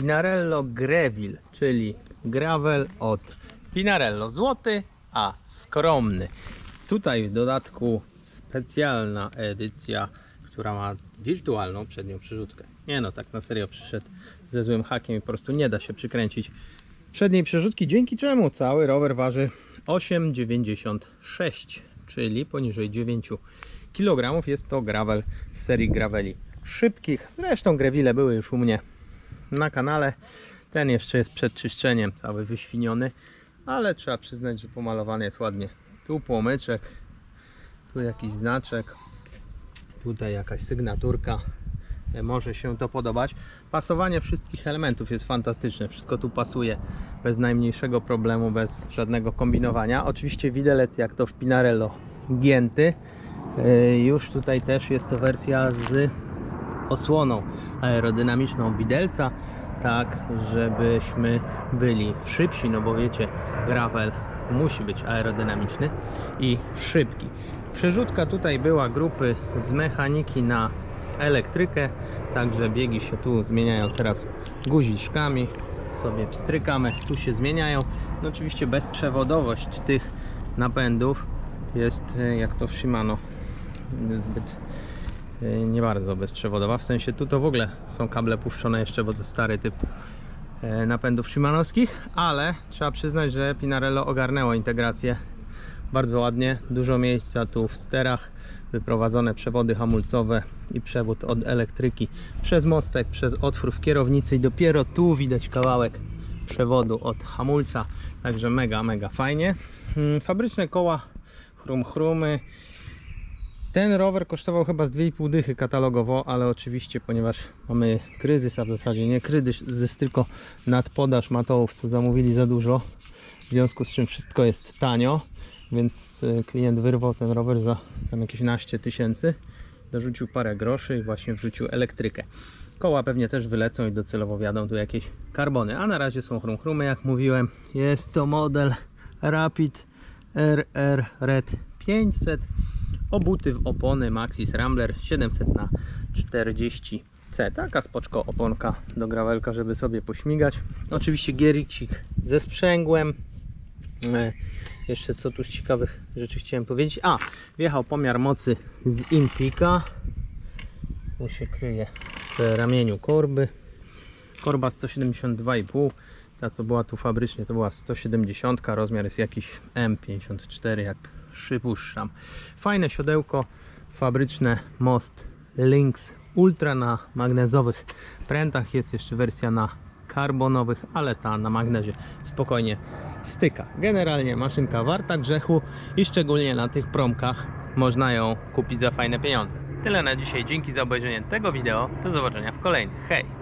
Pinarello Greville, czyli gravel od Pinarello złoty, a skromny. Tutaj w dodatku specjalna edycja, która ma wirtualną przednią przerzutkę. Nie no, tak na serio przyszedł ze złym hakiem i po prostu nie da się przykręcić przedniej przerzutki, dzięki czemu cały rower waży 8,96, czyli poniżej 9 kg. Jest to gravel z serii graveli szybkich. Zresztą grevile były już u mnie na kanale. Ten jeszcze jest przed czyszczeniem, cały wyświniony, ale trzeba przyznać, że pomalowany jest ładnie. Tu płomyczek, tu jakiś znaczek, tutaj jakaś sygnaturka. E, Może się to podobać. Pasowanie wszystkich elementów jest fantastyczne. Wszystko tu pasuje bez najmniejszego problemu, bez żadnego kombinowania. Oczywiście widelec jak to w Pinarello gięty. E, Już tutaj też jest to wersja z osłoną aerodynamiczną widelca, tak żebyśmy byli szybsi, no bo wiecie, gravel musi być aerodynamiczny i szybki. Przerzutka tutaj była grupy z mechaniki na elektrykę, także biegi się tu zmieniają teraz guziczkami, sobie pstrykamy, tu się zmieniają. No oczywiście bezprzewodowość tych napędów jest jak to w Shimano zbyt nie bardzo bezprzewodowa, w sensie tu to w ogóle są kable puszczone jeszcze, bo to stary typ e, napędów Shimanowskich, ale trzeba przyznać, że Pinarello ogarnęło integrację. Bardzo ładnie, dużo miejsca tu w sterach, wyprowadzone przewody hamulcowe i przewód od elektryki. Przez mostek, przez otwór w kierownicy i dopiero tu widać kawałek przewodu od hamulca, także mega, mega fajnie. Mm, Fabryczne koła chrum chrumy, ten rower kosztował chyba z 2,5 dychy katalogowo, ale oczywiście, ponieważ mamy kryzys, a w zasadzie nie kryzys, tylko nadpodaż matołów, co zamówili za dużo, w związku z czym wszystko jest tanio, więc y, klient wyrwał ten rower za tam jakieś naście tysięcy, dorzucił parę groszy i właśnie wrzucił elektrykę. Koła pewnie też wylecą i docelowo wjadą tu jakieś karbony, a na razie są chrum chrumy, jak mówiłem. Jest to model Rapid RR Red 500 obuty w opony Maxis Rambler 700 na 40 C. Taka spoczko oponka do gravelka, żeby sobie pośmigać. Oczywiście giericik ze sprzęgłem. E, Jeszcze co tu z ciekawych rzeczy chciałem powiedzieć. A, wjechał pomiar mocy z Impika. Tu się kryje w ramieniu korby. Korba 172,5. Ta co była tu fabrycznie to była 170. Rozmiar jest jakiś M54 jak przypuszczam. Fajne siodełko fabryczne Most Lynx Ultra na magnezowych prętach. Jest jeszcze wersja na karbonowych, ale ta na magnezie spokojnie styka. Generalnie maszynka warta grzechu i szczególnie na tych promkach można ją kupić za fajne pieniądze. Tyle na dzisiaj. Dzięki za obejrzenie tego wideo. Do zobaczenia w kolejnych. Hej!